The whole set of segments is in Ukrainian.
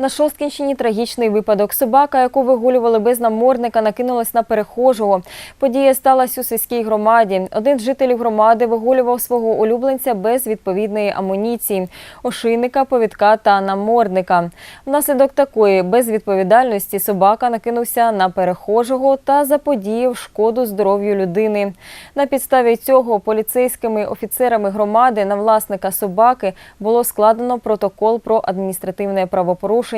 На Шосткінщині трагічний випадок. Собака, яку вигулювали без намордника, накинулась на перехожого. Подія сталася у сільській громаді. Один з жителів громади вигулював свого улюбленця без відповідної амуніції, ошейника, повідка та намордника. Внаслідок такої безвідповідальності собака накинувся на перехожого та заподіяв шкоду здоров'ю людини. На підставі цього поліцейськими офіцерами громади на власника собаки було складено протокол про адміністративне правопорушення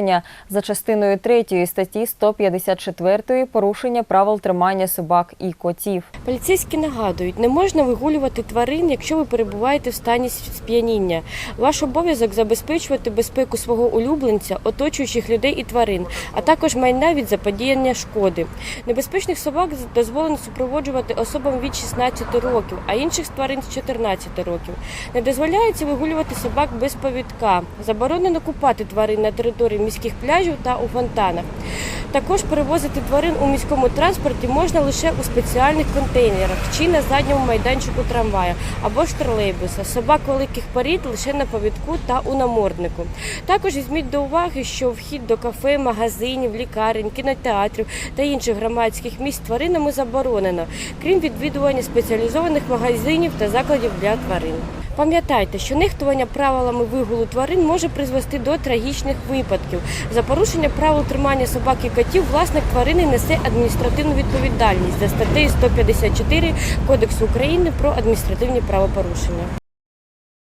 за частиною 3 статті 154 порушення правил тримання собак і котів. Поліцейські нагадують, не можна вигулювати тварин, якщо ви перебуваєте в стані сп'яніння. Ваш обов'язок забезпечувати безпеку свого улюбленця, оточуючих людей і тварин, а також майна від заподіяння шкоди. Небезпечних собак дозволено супроводжувати особам від 16 років, а інших тварин з 14 років. Не дозволяється вигулювати собак без повідка. Заборонено купати тварин на території міських пляжів та у фонтанах. Також перевозити тварин у міському транспорті можна лише у спеціальних контейнерах чи на задньому майданчику трамвая або ж тролейбуса. Собак великих порід лише на повідку та у наморднику. Також візьміть до уваги, що вхід до кафе, магазинів, лікарень, кінотеатрів та інших громадських місць тваринами заборонено, крім відвідування спеціалізованих магазинів та закладів для тварин. Пам'ятайте, що нехтування правилами вигулу тварин може призвести до трагічних випадків. За порушення правил тримання собак і котів власник тварини несе адміністративну відповідальність за статтею 154 Кодексу України про адміністративні правопорушення.